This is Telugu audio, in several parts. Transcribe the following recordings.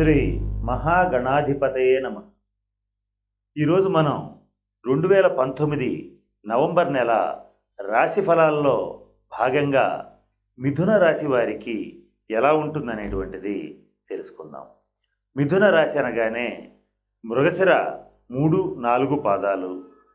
శ్రీ మహాగణాధిపతయే నమ. ఈరోజు మనం రెండు వేల పంతొమ్మిది నవంబర్ నెల రాశి ఫలాల్లో భాగంగా మిథున రాశి వారికి ఎలా ఉంటుందనేటువంటిది తెలుసుకుందాం. మిథున రాశి అనగానే మృగశిర మూడు నాలుగు పాదాలు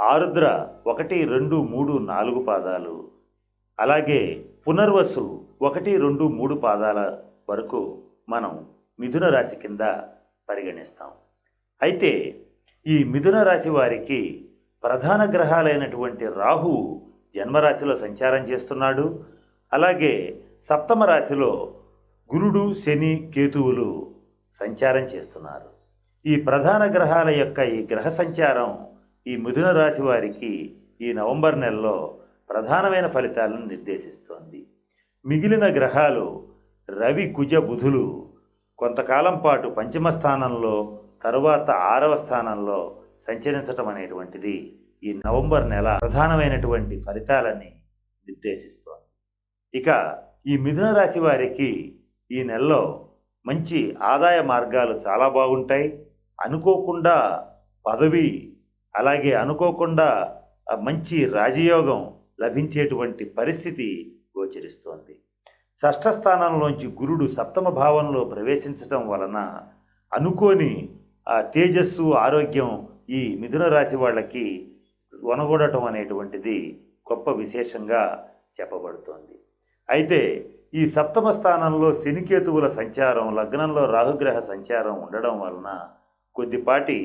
ఆరుద్ర ఒకటి రెండు మూడు నాలుగు పాదాలు అలాగే పునర్వసు ఒకటి రెండు మూడు పాదాల వరకు మనం మిథున రాశి కింద పరిగణిస్తాం. అయితే ఈ మిథున రాశి వారికి ప్రధాన గ్రహాలైనటువంటి రాహువు జన్మరాశిలో సంచారం చేస్తున్నాడు. అలాగే సప్తమ రాశిలో గురుడు శని కేతువులు సంచారం చేస్తున్నారు. ఈ ప్రధాన గ్రహాల యొక్క ఈ గ్రహ సంచారం ఈ మిథున రాశి వారికి ఈ నవంబర్ నెలలో ప్రధానమైన ఫలితాలను నిర్దేశిస్తోంది. మిగిలిన గ్రహాలు రవి కుజ బుధులు కొంతకాలం పాటు పంచమ స్థానంలో తరువాత ఆరవ స్థానంలో సంచరించటం అనేటువంటిది ఈ నవంబర్ నెల ప్రధానమైనటువంటి ఫలితాలని నిర్దేశిస్తోంది. ఇక ఈ మిథున రాశి వారికి ఈ నెలలో మంచి ఆదాయ మార్గాలు చాలా బాగుంటాయి. అనుకోకుండా పదవి అలాగే అనుకోకుండా మంచి రాజయోగం లభించేటువంటి పరిస్థితి గోచరిస్తోంది. షష్ఠ స్థానంలోంచి గురుడు సప్తమ భావంలో ప్రవేశించటం వలన అనుకోని ఆ తేజస్సు ఆరోగ్యం ఈ మిథున రాశి వాళ్ళకి వనగొడటం అనేటువంటిది గొప్ప విశేషంగా చెప్పబడుతోంది. అయితే ఈ సప్తమ స్థానంలో శనికేతువుల సంచారం లగ్నంలో రాహుగ్రహ సంచారం ఉండడం వలన కొద్దిపాటి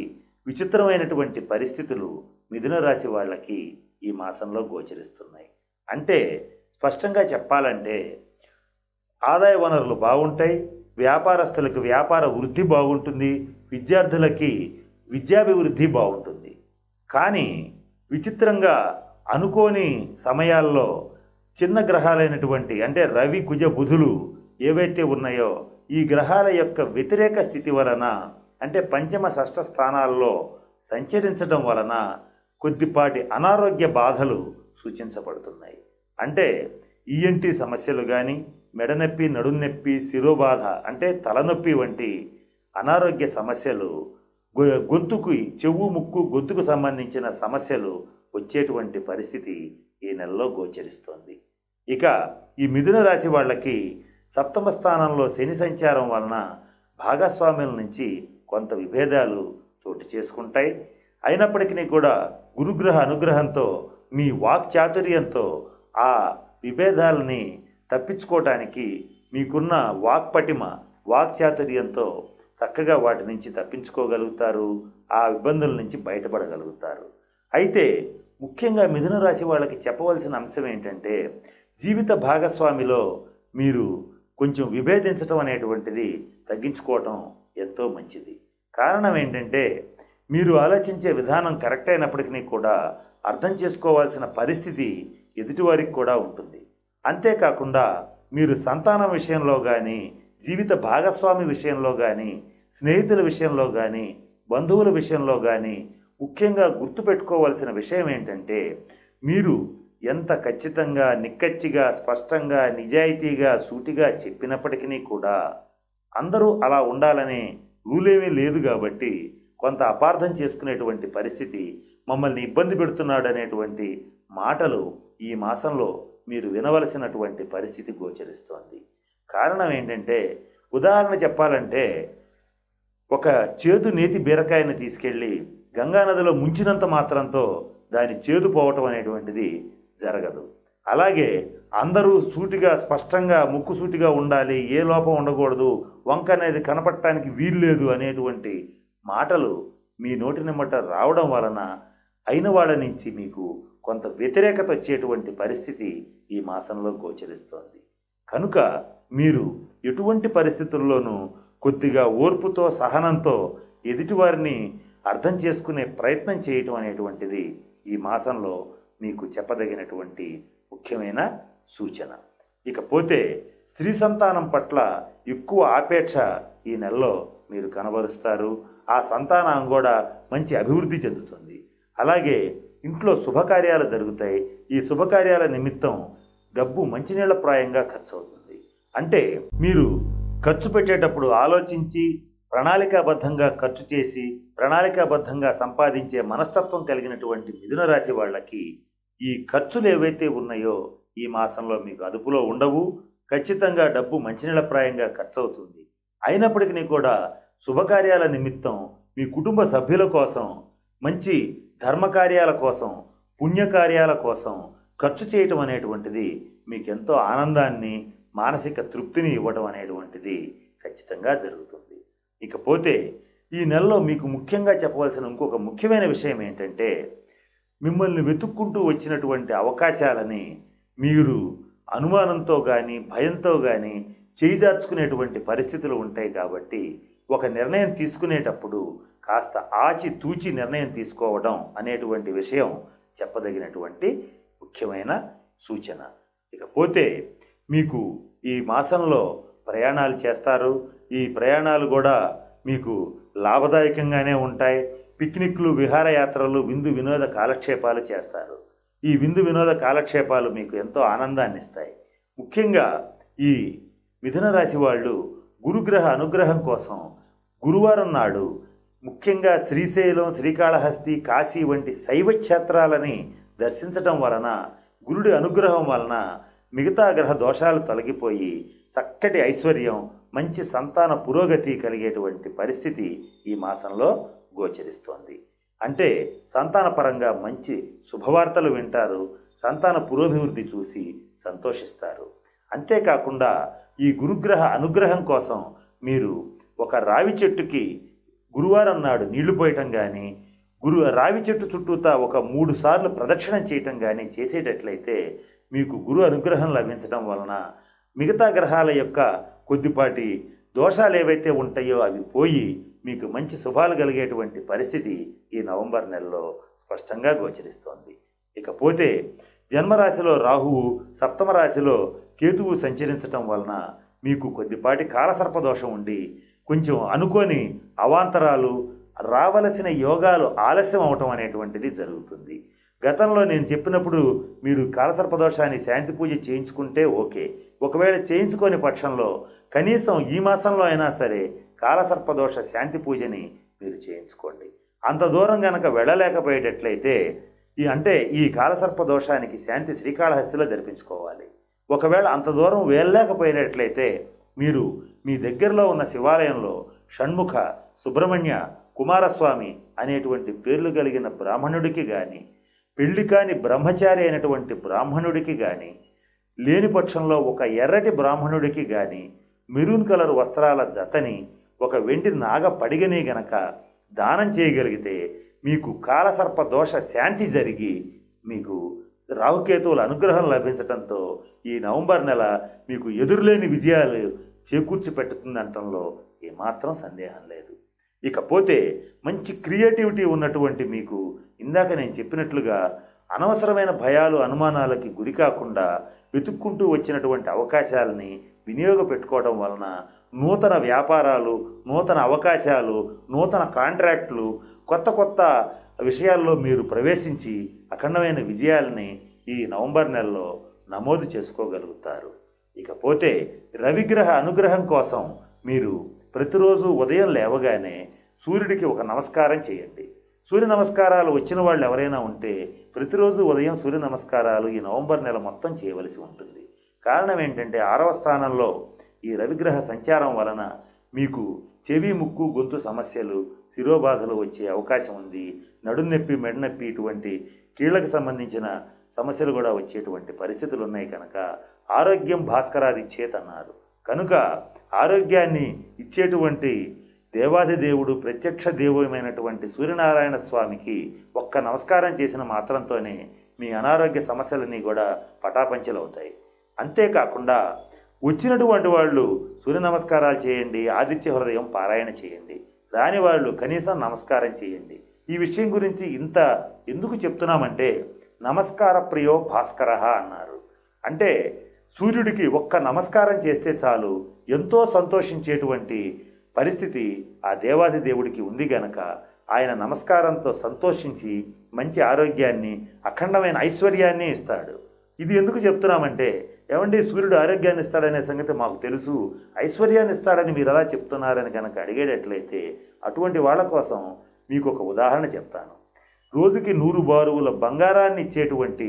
విచిత్రమైనటువంటి పరిస్థితులు మిథున రాశి వాళ్ళకి ఈ మాసంలో గోచరిస్తున్నాయి. అంటే స్పష్టంగా చెప్పాలంటే ఆదాయ వనరులు బాగుంటాయి వ్యాపారస్తులకు వ్యాపార వృద్ధి బాగుంటుంది విద్యార్థులకి విద్యాభివృద్ధి బాగుంటుంది. కానీ విచిత్రంగా అనుకోని సమయాల్లో చిన్న గ్రహాలైనటువంటి అంటే రవి కుజ బుధులు ఏవైతే ఉన్నాయో ఈ గ్రహాల యొక్క వ్యతిరేక స్థితి వలన అంటే పంచమ షష్ఠ స్థానాల్లో సంచరించడం వలన కొద్దిపాటి అనారోగ్య బాధలు సూచించబడుతున్నాయి. అంటే ఈఎన్టీ సమస్యలు కానీ మెడనొప్పి నడునొప్పి శిరోబాధ అంటే తలనొప్పి వంటి అనారోగ్య సమస్యలు గొంతుకు చెవు ముక్కు గొంతుకు సంబంధించిన సమస్యలు వచ్చేటువంటి పరిస్థితి ఈ నెలలో గోచరిస్తోంది. ఇక ఈ మిథున రాశి వాళ్ళకి సప్తమ స్థానంలో శని సంచారం వలన భాగస్వామ్యుల నుంచి కొంత విభేదాలు చోటు చేసుకుంటాయి. అయినప్పటికీ కూడా గురుగ్రహ అనుగ్రహంతో మీ వాక్ చాతుర్యంతో ఆ విభేదాలని తప్పించుకోవటానికి మీకున్న వాక్పటిమ వాక్చాతుర్యంతో చక్కగా వాటి నుంచి తప్పించుకోగలుగుతారు ఆ ఇబ్బందుల నుంచి బయటపడగలుగుతారు. అయితే ముఖ్యంగా మిథున రాశి వాళ్ళకి చెప్పవలసిన అంశం ఏంటంటే జీవిత భాగస్వామిలో మీరు కొంచెం విభేదించడం అనేటువంటిది తగ్గించుకోవటం ఎంతో మంచిది. కారణం ఏంటంటే మీరు ఆలోచించే విధానం కరెక్ట్ అయినప్పటికీ కూడా అర్థం చేసుకోవాల్సిన పరిస్థితి ఎదుటివారికి కూడా ఉంటుంది. అంతేకాకుండా మీరు సంతానం విషయంలో కానీ జీవిత భాగస్వామి విషయంలో కానీ స్నేహితుల విషయంలో కానీ బంధువుల విషయంలో కానీ ముఖ్యంగా గుర్తుపెట్టుకోవాల్సిన విషయం ఏంటంటే మీరు ఎంత ఖచ్చితంగా నిక్కచ్చిగా స్పష్టంగా నిజాయితీగా సూటిగా చెప్పినప్పటికీ కూడా అందరూ అలా ఉండాలనే రూలేమీ లేదు కాబట్టి కొంత అపార్థం చేసుకునేటువంటి పరిస్థితి మమ్మల్ని ఇబ్బంది పెడుతున్నాడు అనేటువంటి మాటలు ఈ మాసంలో మీరు వినవలసినటువంటి పరిస్థితి గోచరిస్తోంది. కారణం ఏంటంటే ఉదాహరణ చెప్పాలంటే ఒక చేదు నేతి బీరకాయని తీసుకెళ్ళి గంగానదిలో ముంచినంత మాత్రంతో దాని చేదు పోవటం అనేటువంటిది జరగదు. అలాగే అందరూ సూటిగా స్పష్టంగా ముక్కు సూటిగా ఉండాలి ఏ లోపం ఉండకూడదు వంక అనేది కనపడటానికి వీల్లేదు అనేటువంటి మాటలు మీ నోటి నిమ్మట రావడం వలన అయిన వాళ్ళ నుంచి మీకు కొంత వ్యతిరేకత వచ్చేటువంటి పరిస్థితి ఈ మాసంలో గోచరిస్తోంది. కనుక మీరు ఎటువంటి పరిస్థితుల్లోనూ కొద్దిగా ఓర్పుతో సహనంతో ఎదుటివారిని అర్థం చేసుకునే ప్రయత్నం చేయటం అనేటువంటిది ఈ మాసంలో మీకు చెప్పదగినటువంటి ముఖ్యమైన సూచన. ఇకపోతే స్త్రీ సంతానం పట్ల ఎక్కువ ఆపేక్ష ఈ నెలలో మీరు కనబరుస్తారు. ఆ సంతానం కూడా మంచి అభివృద్ధి చెందుతుంది. అలాగే ఇంట్లో శుభకార్యాలు జరుగుతాయి. ఈ శుభకార్యాల నిమిత్తం డబ్బు మంచినీళ్ళ ప్రాయంగా ఖర్చు అవుతుంది అంటే మీరు ఖర్చు పెట్టేటప్పుడు ఆలోచించి ప్రణాళికాబద్ధంగా ఖర్చు చేసి ప్రణాళికాబద్ధంగా సంపాదించే మనస్తత్వం కలిగినటువంటి మిథున రాశి వాళ్ళకి ఈ ఖర్చులు ఏవైతే ఉన్నాయో ఈ మాసంలో మీకు అదుపులో ఉండవు. ఖచ్చితంగా డబ్బు మంచినీళ్ళప్రాయంగా ఖర్చు అవుతుంది అయినప్పటికీ కూడా శుభకార్యాల నిమిత్తం మీ కుటుంబ సభ్యుల కోసం మంచి ధర్మకార్యాల కోసం పుణ్యకార్యాల కోసం ఖర్చు చేయటం అనేటువంటిది మీకు ఎంతో ఆనందాన్ని మానసిక తృప్తిని ఇవ్వడం అనేటువంటిది ఖచ్చితంగా జరుగుతుంది. ఇకపోతే ఈ నెలలో మీకు ముఖ్యంగా చెప్పవలసిన ఇంకొక ముఖ్యమైన విషయం ఏంటంటే మిమ్మల్ని వెతుక్కుంటూ వచ్చినటువంటి అవకాశాలని మీరు అనుమానంతో కానీ భయంతో కానీ చేయిదార్చుకునేటువంటి పరిస్థితులు ఉంటాయి కాబట్టి ఒక నిర్ణయం తీసుకునేటప్పుడు కాస్త ఆచితూచి నిర్ణయం తీసుకోవడం అనేటువంటి విషయం చెప్పదగినటువంటి ముఖ్యమైన సూచన. ఇకపోతే మీకు ఈ మాసంలో ప్రయాణాలు చేస్తారు. ఈ ప్రయాణాలు కూడా మీకు లాభదాయకంగానే ఉంటాయి. పిక్నిక్లు విహారయాత్రలు విందు వినోద కాలక్షేపాలు చేస్తారు. ఈ విందు వినోద కాలక్షేపాలు మీకు ఎంతో ఆనందాన్ని ఇస్తాయి. ముఖ్యంగా ఈ మిథున రాశి వాళ్ళు గురుగ్రహ అనుగ్రహం కోసం గురువారం నాడు ముఖ్యంగా శ్రీశైలం శ్రీకాళహస్తి కాశీ వంటి శైవ క్షేత్రాలని దర్శించటం వలన గురుడి అనుగ్రహం వలన మిగతా గ్రహ దోషాలు తొలగిపోయి చక్కటి ఐశ్వర్యం మంచి సంతాన పురోగతి కలిగేటువంటి పరిస్థితి ఈ మాసంలో గోచరిస్తోంది. అంటే సంతానపరంగా మంచి శుభవార్తలు వింటారు సంతాన పురోభివృద్ధి చూసి సంతోషిస్తారు. అంతేకాకుండా ఈ గురుగ్రహ అనుగ్రహం కోసం మీరు ఒక రావి చెట్టుకి గురువారం నాడు నీళ్ళు పోయటం కానీ గురు రావి చెట్టు చుట్టూతా ఒక మూడు సార్లు ప్రదక్షిణం చేయటం కానీ చేసేటట్లయితే మీకు గురు అనుగ్రహం లభించడం వలన మిగతా గ్రహాల యొక్క కొద్దిపాటి దోషాలు ఏవైతే ఉంటాయో అవి పోయి మీకు మంచి శుభాలు కలిగేటువంటి పరిస్థితి ఈ నవంబర్ నెలలో స్పష్టంగా గోచరిస్తోంది. ఇకపోతే జన్మరాశిలో రాహువు సప్తమ రాశిలో కేతువు సంచరించటం వలన మీకు కొద్దిపాటి కాలసర్ప దోషం ఉండి కొంచెం అనుకోని అవాంతరాలు రావలసిన యోగాలు ఆలస్యం అవటం అనేటువంటిది జరుగుతుంది. గతంలో నేను చెప్పినప్పుడు మీరు కాలసర్పదోషాన్ని శాంతి పూజ చేయించుకుంటే ఓకే. ఒకవేళ చేయించుకోని పక్షంలో కనీసం ఈ మాసంలో అయినా సరే కాలసర్పదోష శాంతి పూజని మీరు చేయించుకోండి. అంత దూరం గనక వెళ్ళలేకపోయేటట్లయితే ఈ అంటే ఈ కాలసర్ప దోషానికి శాంతి శ్రీకాళహస్తిలో జరిపించుకోవాలి. ఒకవేళ అంత దూరం వెళ్ళలేకపోయినట్లయితే మీరు మీ దగ్గరలో ఉన్న శివాలయంలో షణ్ముఖ సుబ్రహ్మణ్య కుమారస్వామి అనేటువంటి పేర్లు కలిగిన బ్రాహ్మణుడికి కానీ పెళ్ళి కాని బ్రహ్మచారి అయినటువంటి బ్రాహ్మణుడికి కానీ లేని పక్షంలో ఒక ఎర్రటి బ్రాహ్మణుడికి కానీ మెరూన్ కలర్ వస్త్రాల జతని ఒక వెండి నాగ పడిగని గనక దానం చేయగలిగితే మీకు కాలసర్ప దోష శాంతి జరిగి మీకు రాహుకేతువుల అనుగ్రహం లభించటంతో ఈ నవంబర్ నెల మీకు ఎదురులేని విజయాలు చేకూర్చి పెట్టుతుంది అనటంలో ఏమాత్రం సందేహం లేదు. ఇకపోతే మంచి క్రియేటివిటీ ఉన్నటువంటి మీకు ఇందాక నేను చెప్పినట్లుగా అనవసరమైన భయాలు అనుమానాలకి గురి కాకుండా వెతుక్కుంటూ వచ్చినటువంటి అవకాశాలని వినియోగపెట్టుకోవడం వలన నూతన వ్యాపారాలు నూతన అవకాశాలు నూతన కాంట్రాక్టులు కొత్త కొత్త విషయాల్లో మీరు ప్రవేశించి అఖండమైన విజయాలని ఈ నవంబర్ నెలలో నమోదు చేసుకోగలుగుతారు. ఇకపోతే రవిగ్రహ అనుగ్రహం కోసం మీరు ప్రతిరోజు ఉదయం లేవగానే సూర్యుడికి ఒక నమస్కారం చేయండి. సూర్య నమస్కారాలు వచ్చిన వాళ్ళు ఎవరైనా ఉంటే ప్రతిరోజు ఉదయం సూర్య నమస్కారాలు ఈ నవంబర్ నెల మొత్తం చేయవలసి ఉంటుంది. కారణం ఏంటంటే ఆరవ స్థానంలో ఈ రవిగ్రహ సంచారం వలన మీకు చెవి ముక్కు గొంతు సమస్యలు శిరోబాధలు వచ్చే అవకాశం ఉంది. నడునొప్పి మెడనొప్పి ఇటువంటి కీళ్ళకు సంబంధించిన సమస్యలు కూడా వచ్చేటువంటి పరిస్థితులు ఉన్నాయి కనుక ఆరోగ్యం భాస్కరాది చేతన్నారు కనుక ఆరోగ్యాన్ని ఇచ్చేటువంటి దేవాది దేవుడు ప్రత్యక్ష దేవుడమైనటువంటి సూర్యనారాయణ స్వామికి ఒక్క నమస్కారం చేసిన మాత్రంతోనే మీ అనారోగ్య సమస్యలన్నీ కూడా పటాపంచలవుతాయి. అంతేకాకుండా వచ్చినటువంటి వాళ్ళు సూర్య నమస్కారాలు చేయండి ఆదిత్య హృదయం పారాయణ చేయండి రాని వాళ్ళు కనీసం నమస్కారం చేయండి. ఈ విషయం గురించి ఇంత ఎందుకు చెప్తున్నామంటే నమస్కార ప్రియో భాస్కర అన్నారు. అంటే సూర్యుడికి ఒక్క నమస్కారం చేస్తే చాలు. ఎంతో సంతోషించేటువంటి పరిస్థితి ఆ దేవాది దేవుడికి ఉంది గనక. ఆయన నమస్కారంతో సంతోషించి మంచి ఆరోగ్యాన్ని అఖండమైన ఐశ్వర్యాన్ని ఇస్తాడు. ఇది ఎందుకు చెప్తున్నామంటే ఏమండి సూర్యుడు ఆరోగ్యాన్ని ఇస్తాడనే సంగతి మాకు తెలుసు. ఐశ్వర్యాన్ని ఇస్తాడని మీరు ఎలా చెప్తున్నారని కనుక అడిగేటట్లయితే అటువంటి వాళ్ళ కోసం మీకు ఒక ఉదాహరణ చెప్తాను. రోజుకి నూరు బారువుల బంగారాన్ని ఇచ్చేటువంటి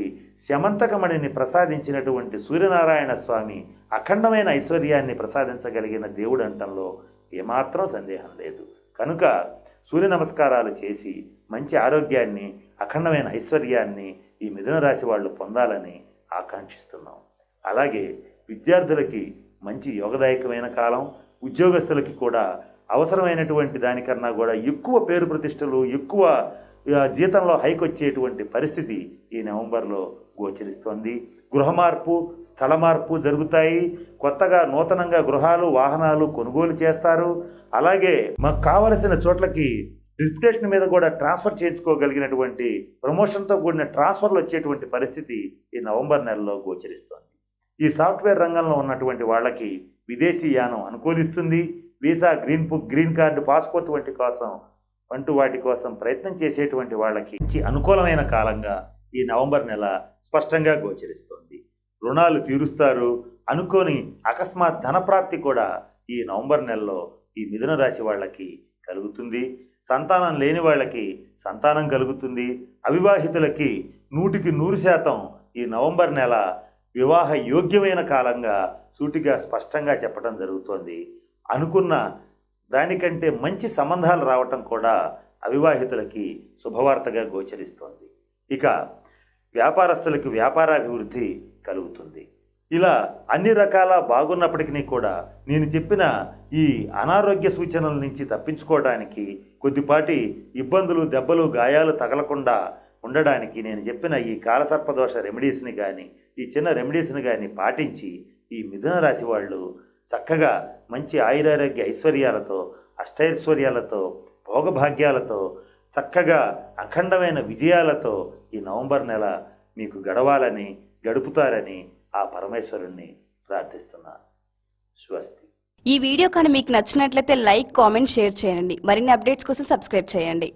శమంతకమణిని ప్రసాదించినటువంటి సూర్యనారాయణ స్వామి అఖండమైన ఐశ్వర్యాన్ని ప్రసాదించగలిగిన దేవుడు అంటంలో ఏమాత్రం సందేహం లేదు. కనుక సూర్య నమస్కారాలు చేసి మంచి ఆరోగ్యాన్ని అఖండమైన ఐశ్వర్యాన్ని ఈ మిథున రాశి వాళ్ళు పొందాలని ఆకాంక్షిస్తున్నాం. అలాగే విద్యార్థులకి మంచి యోగదాయకమైన కాలం ఉద్యోగస్తులకి కూడా అవసరమైనటువంటి దానికన్నా కూడా ఎక్కువ పేరు ప్రతిష్టలు ఎక్కువ జీతంలో హైక్ వచ్చేటువంటి పరిస్థితి ఈ నవంబర్లో గోచరిస్తోంది. గృహ మార్పు స్థల మార్పు జరుగుతాయి. కొత్తగా నూతనంగా గృహాలు వాహనాలు కొనుగోలు చేస్తారు. అలాగే మాకు కావలసిన చోట్లకి రిప్యుటేషన్ మీద కూడా ట్రాన్స్ఫర్ చేయించుకోగలిగినటువంటి ప్రమోషన్తో కూడిన ట్రాన్స్ఫర్లు వచ్చేటువంటి పరిస్థితి ఈ నవంబర్ నెలలో గోచరిస్తోంది. ఈ సాఫ్ట్వేర్ రంగంలో ఉన్నటువంటి వాళ్ళకి విదేశీ యానం అనుకూలిస్తుంది. Visa green book green card passport వంటి కోసం అంటూ వాటి కోసం ప్రయత్నం చేసేటువంటి వాళ్ళకి మంచి అనుకూలమైన కాలంగా ఈ నవంబర్ నెల స్పష్టంగా గోచరిస్తోంది. రుణాలు తీరుస్తారు. అనుకోని అకస్మాత్ ధనప్రాప్తి కూడా ఈ నవంబర్ నెలలో ఈ మిథున రాశి వాళ్ళకి కలుగుతుంది. సంతానం లేని వాళ్ళకి సంతానం కలుగుతుంది. అవివాహితులకి నూటికి నూరు శాతం ఈ నవంబర్ నెల వివాహ యోగ్యమైన కాలంగా సూటిగా స్పష్టంగా చెప్పడం జరుగుతోంది. అనుకున్న దానికంటే మంచి సంబంధాలు రావటం కూడా అవివాహితులకి శుభవార్తగా గోచరిస్తోంది. ఇక వ్యాపారస్తులకి వ్యాపారాభివృద్ధి కలుగుతుంది. ఇలా అన్ని రకాల బాగున్నప్పటికీ కూడా నేను చెప్పిన ఈ అనారోగ్య సూచనల నుంచి తప్పించుకోవడానికి కొద్దిపాటి ఇబ్బందులు దెబ్బలు గాయాలు తగలకుండా ఉండడానికి నేను చెప్పిన ఈ కాలసర్పదోష రెమెడీస్ని కానీ ఈ చిన్న రెమెడీస్ని కానీ పాటించి ఈ మిథున రాశి వాళ్ళు చక్కగా మంచి ఆయురారోగ్య ఐశ్వర్యాలతో అష్టైశ్వర్యాలతో భోగభాగ్యాలతో చక్కగా అఖండమైన విజయాలతో ఈ నవంబర్ నెల మీకు గడవాలని గడుపుతారని ఆ పరమేశ్వరుణ్ణి ప్రార్థిస్తున్నాను స్వస్తి. ఈ వీడియో కానీ మీకు నచ్చినట్లయితే లైక్ కామెంట్ షేర్ చేయండి. మరిన్ని అప్డేట్స్ కోసం సబ్స్క్రైబ్ చేయండి.